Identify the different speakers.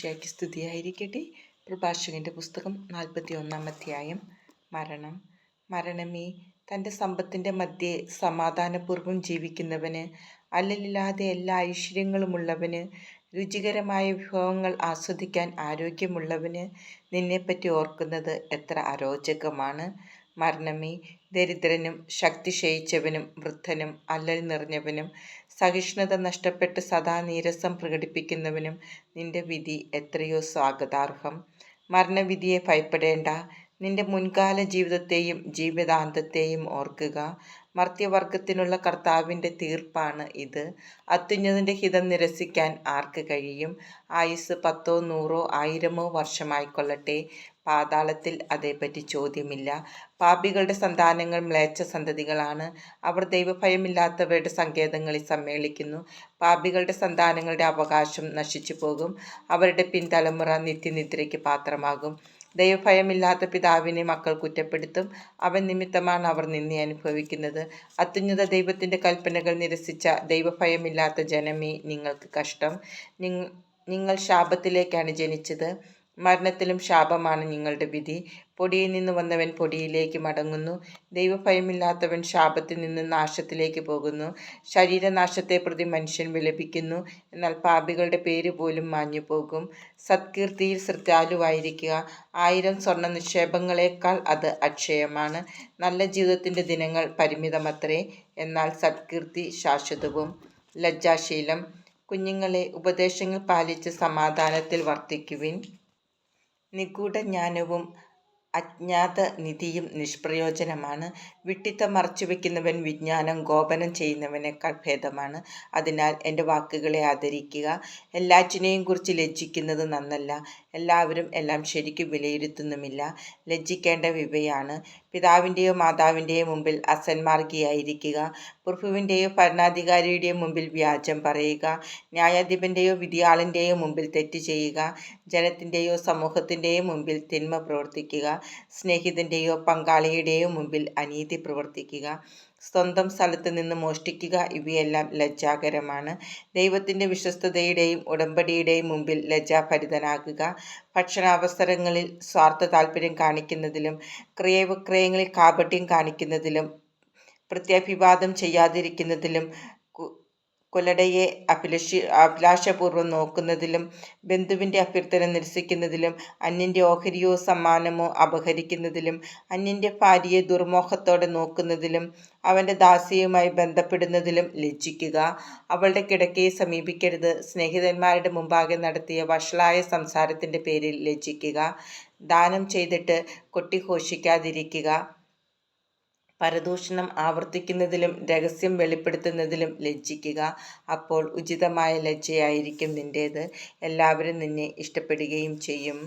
Speaker 1: ഈശോയ്ക്ക് സ്തുതിയായിരിക്കട്ടെ. പ്രഭാഷകന്റെ പുസ്തകം നാൽപ്പത്തി ഒന്നാം അധ്യായം. മരണം. മരണമേ തന്റെ സമ്പത്തിന്റെ മധ്യേ സമാധാനപൂർവം ജീവിക്കുന്നവന് അല്ലലില്ലാതെ എല്ലാ ഐശ്വര്യങ്ങളുമുള്ളവന് രുചികരമായ വിഭവങ്ങൾ ആസ്വദിക്കാൻ ആരോഗ്യമുള്ളവന് നിന്നെപ്പറ്റി ഓർക്കുന്നത് എത്ര അരോചകമാണ്. മരണമേ. ദരിദ്രനും ശക്തി ക്ഷയിച്ചവനും വൃദ്ധനും അല്ലൽ നിറഞ്ഞവനും സഹിഷ്ണുത നഷ്ടപ്പെട്ട് സദാ നീരസം പ്രകടിപ്പിക്കുന്നവനും നിന്റെ വിധി എത്രയോ സ്വാഗതാർഹം. മരണവിധിയെ ഭയപ്പെടേണ്ട. നിന്റെ മുൻകാല ജീവിതത്തെയും ജീവിതാന്തത്തെയും ഓർക്കുക. മർത്യവർഗത്തിനുള്ള കർത്താവിന്റെ തീർപ്പാണ് ഇത്. അത്യുന്നതിന്റെ ഹിതം നിരസിക്കാൻ ആർക്ക് കഴിയും? ആയുസ് പത്തോ നൂറോ ആയിരമോ വർഷമായിക്കൊള്ളട്ടെ. പാതാളത്തിൽ അതേപ്പറ്റി ചോദ്യമില്ല. പാപികളുടെ സന്താനങ്ങൾ മ്ലേച്ഛ സന്തതികളാണ്. അവർ ദൈവഭയമില്ലാത്തവരുടെ സങ്കേതങ്ങളിൽ സമ്മേളിക്കുന്നു. പാപികളുടെ സന്താനങ്ങളുടെ അവകാശം നശിച്ചു പോകും അവരുടെ പിൻതലമുറ നിത്യനിദ്രയ്ക്ക് പാത്രമാകും. ദൈവഭയമില്ലാത്ത പിതാവിനെ മക്കൾ കുറ്റപ്പെടുത്തും. അവൻ നിമിത്തമാണ് അവർ നിന്നെ അനുഭവിക്കുന്നത്. അത്യുന്നത ദൈവത്തിന്റെ കൽപ്പനകൾ നിരസിച്ച ദൈവഭയമില്ലാത്ത ജനമേ നിങ്ങൾക്ക് കഷ്ടം. നിങ്ങൾ ശാപത്തിലേക്കാണ് ജനിച്ചത്. മരണത്തിലും ശാപമാണ് നിങ്ങളുടെ വിധി. പൊടിയിൽ നിന്ന് വന്നവൻ പൊടിയിലേക്ക് മടങ്ങുന്നു. ദൈവഭയമില്ലാത്തവൻ ശാപത്തിൽ നിന്ന് നാശത്തിലേക്ക് പോകുന്നു. ശരീരനാശത്തെ പ്രതി മനുഷ്യൻ വിലപിക്കുന്നു. എന്നാൽ പാപികളുടെ പേര് പോലും മാഞ്ഞു പോകും. സത്കീർത്തിയിൽ ശ്രദ്ധാലുവായിരിക്കുക. ആയിരം സ്വർണ നിക്ഷേപങ്ങളെക്കാൾ അത് അക്ഷയമാണ്. നല്ല ജീവിതത്തിന്റെ ദിനങ്ങൾ പരിമിതമത്രേ. എന്നാൽ സത്കീർത്തി ശാശ്വതവും ലജ്ജാശീലം. കുഞ്ഞുങ്ങളെ ഉപദേശങ്ങൾ പാലിച്ച് സമാധാനത്തിൽ വർത്തിക്കുവിൻ. നിഗൂഢജ്ഞാനവും നിധിയും നിഷ്പ്രയോജനമാണ്. വിട്ടിത്തം മറച്ചുവെക്കുന്നവൻ വിജ്ഞാനം ഗോപനം ചെയ്യുന്നവനേക്കാൾ ഭേദമാണ്. അതിനാൽ എന്റെ വാക്കുകളെ ആദരിക്കുക. എല്ലാറ്റിനെയും കുറിച്ച് ലജ്ജിക്കുന്നത് നന്നല്ല. എല്ലാവരും എല്ലാം ശരിക്കും വിലയിരുത്തുന്നുമില്ല. ലജ്ജിക്കേണ്ട വിവയാണ്. പിതാവിന്റെയോ മാതാവിന്റെയോ മുമ്പിൽ അസന്മാർഗിയായിരിക്കുക. പ്രഭുവിന്റെയോ ഭരണാധികാരിയുടെയോ മുമ്പിൽ വ്യാജം പറയുക. ന്യായാധിപന്റെയോ വിധിയാളിന്റെയോ മുമ്പിൽ തെറ്റ് ചെയ്യുക. ജനത്തിന്റെയോ സമൂഹത്തിന്റെയോ മുമ്പിൽ തിന്മ പ്രവർത്തിക്കുക. സ്നേഹിതന്റെയോ പങ്കാളിയുടെയോ മുമ്പിൽ അനീതി പ്രവർത്തിക്കുക. സ്വന്തം സ്ഥലത്ത് നിന്ന് മോഷ്ടിക്കുക ഇവയെല്ലാം ലജ്ജാകരമാണ്. ദൈവത്തിന്റെ വിശ്വസ്തതയുടെയും ഉടമ്പടിയുടെയും മുമ്പിൽ ലജ്ജാഭരിതനാകുക. ഭക്ഷണാവസരങ്ങളിൽ സ്വാർത്ഥ താല്പര്യം കാണിക്കുന്നതിലും ക്രയവിക്രയങ്ങളിൽ കാപട്യം കാണിക്കുന്നതിലും പ്രത്യഭിവാദം ചെയ്യാതിരിക്കുന്നതിലും കൊലടയെ അഭിലഷി അഭിലാഷപൂർവം നോക്കുന്നതിലും ബന്ധുവിന്റെ അഭ്യർത്ഥന നിരസിക്കുന്നതിലും അന്യന്റെ ഓഹരിയോ സമ്മാനമോ അപഹരിക്കുന്നതിലും അന്യന്റെ ഭാര്യയെ ദുർമോഹത്തോടെ നോക്കുന്നതിലും അവന്റെ ദാസിയുമായി ബന്ധപ്പെടുന്നതിലും ലജ്ജിക്കുക. അവളുടെ കിടക്കയെ സമീപിക്കരുത്. സ്നേഹിതന്മാരുടെ മുമ്പാകെ നടത്തിയ വഷളായ സംസാരത്തിന്റെ പേരിൽ ലജ്ജിക്കുക. ദാനം ചെയ്തിട്ട് കൊട്ടിഘോഷിക്കാതിരിക്കുക. പരദൂഷണം ആവർത്തിക്കുന്നതിലും രഹസ്യം വെളിപ്പെടുത്തുന്നതിലും ലജ്ജിക്കുക. അപ്പോൾ ഉചിതമായ ലജ്ജയായിരിക്കും നിന്റേത് എല്ലാവരും നിന്നെ ഇഷ്ടപ്പെടുകയും ചെയ്യും.